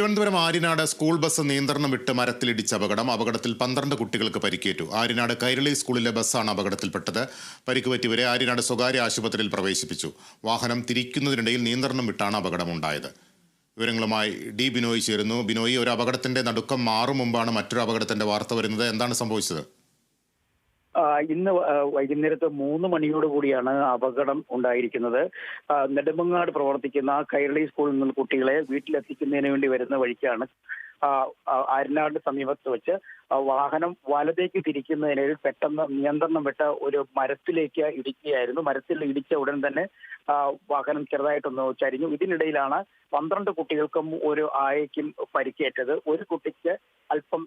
Thiruvananthapuram Aryanad school bus നിയന്ത്രണം വിട്ട് മരത്തിലിടിച്ച അപകടം അപകടത്തിൽ പന്ത്രണ്ട് കുട്ടികൾക്ക് പരിക്കേറ്റു. ആര്യനാട് കൈരളി സ്കൂളിലെ ബസ്സാണ് അപകടത്തിൽപ്പെട്ടത്. പരിക്ക് പറ്റിയവരെ ആര്യനാട് സ്വകാര്യ ആശുപത്രിയിൽ പ്രവേശിപ്പിച്ചു. വാഹനം തിരിക്കുന്നതിനിടയിൽ നിയന്ത്രണം വിട്ടാണ് അപകടമുണ്ടായത്. വിവരങ്ങളുമായി ഡി ബിനോയ് ചേരുന്നു. ബിനോയ് ഒരു അപകടത്തിന്റെ നടുക്കം മാറും മുമ്പാണ് മറ്റൊരു അപകടത്തിന്റെ വാർത്ത വരുന്നത്. എന്താണ് സംഭവിച്ചത്? ഇന്ന് വൈകുന്നേരത്ത് മൂന്ന് മണിയോട് കൂടിയാണ് അപകടം ഉണ്ടായിരിക്കുന്നത്. നെടുമങ്ങാട് പ്രവർത്തിക്കുന്ന കൈരളി സ്കൂളിൽ നിന്ന് കുട്ടികളെ വീട്ടിലെത്തിക്കുന്നതിന് വേണ്ടി വരുന്ന വഴിക്കാണ് ആ, സമീപത്ത് വെച്ച് വാഹനം വലതേക്ക് തിരിക്കുന്നതിനിടയിൽ പെട്ടെന്ന് നിയന്ത്രണം വിട്ട ഒരു മരത്തിലേക്ക് ഇടിക്കുകയായിരുന്നു. മരത്തിൽ ഇടിച്ച ഉടൻ തന്നെ വാഹനം ചെറുതായിട്ടൊന്ന് ചരിഞ്ഞു. ഇതിനിടയിലാണ് പന്ത്രണ്ട് കുട്ടികൾക്കും ഒരു ആയയ്ക്കും പരിക്കേറ്റത്. ഒരു കുട്ടിക്ക് അല്പം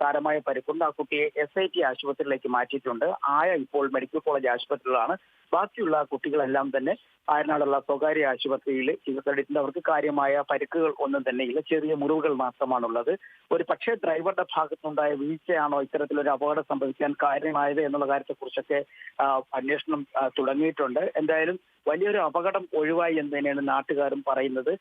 സാരമായ പരിക്കുണ്ട്. ആ കുട്ടിയെ എസ് ഐ ടി ആശുപത്രിയിലേക്ക് മാറ്റിയിട്ടുണ്ട്. ആയ ഇപ്പോൾ മെഡിക്കൽ കോളേജ് ആശുപത്രിയിലാണ്. ബാക്കിയുള്ള കുട്ടികളെല്ലാം തന്നെ ആയനാടുള്ള സ്വകാര്യ ആശുപത്രിയിൽ ചികിത്സ എടുക്കുന്നത് അവർക്ക് കാര്യമായ പരിക്കുകൾ ഒന്നും തന്നെ ഇല്ല. ചെറിയ മുറിവുകൾ മാത്രമാണുള്ളത്. ഒരു പക്ഷേ ഡ്രൈവറുടെ ഭാഗത്തുനിന്നുണ്ടായ വീഴ്ചയാണോ ഇത്തരത്തിലൊരു അപകടം സംഭവിക്കാൻ കാരണമായത് എന്നുള്ള കാര്യത്തെക്കുറിച്ചൊക്കെ അന്വേഷണം തുടങ്ങിയിട്ടുണ്ട്. എന്തായാലും വലിയൊരു അപകടം ഒഴിവായി എന്ന് തന്നെയാണ് നാട്ടുകാരും പറയുന്നത്.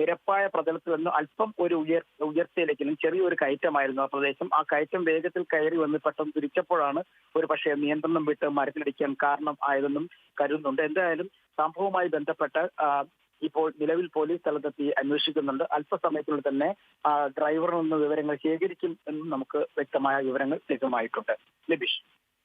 നിരപ്പായ പ്രതലത്തിൽ നിന്ന് അല്പം ഒരു ഉയർ ഉയർച്ചയിലേക്കും ചെറിയൊരു കയറ്റമായിരുന്നു ആ പ്രദേശം. ആ കയറ്റം വേഗത്തിൽ കയറി വന്ന് പെട്ടെന്ന് തിരിച്ചപ്പോഴാണ് ഒരു പക്ഷേ നിയന്ത്രണം വിട്ട് മരത്തിലിടിക്കാൻ കാരണം ആയതെന്നും കരുതുന്നുണ്ട്. എന്തായാലും സംഭവവുമായി ബന്ധപ്പെട്ട് ഇപ്പോൾ നിലവിൽ പോലീസ് സ്ഥലത്തെത്തി അന്വേഷിക്കുന്നുണ്ട്. അല്പസമയത്തിനുള്ളിൽ തന്നെ ഡ്രൈവറിൽ നിന്ന് വിവരങ്ങൾ ശേഖരിക്കും എന്നും നമുക്ക് വ്യക്തമായ വിവരങ്ങൾ ലഭ്യമായിട്ടുണ്ട്. ലബീഷ്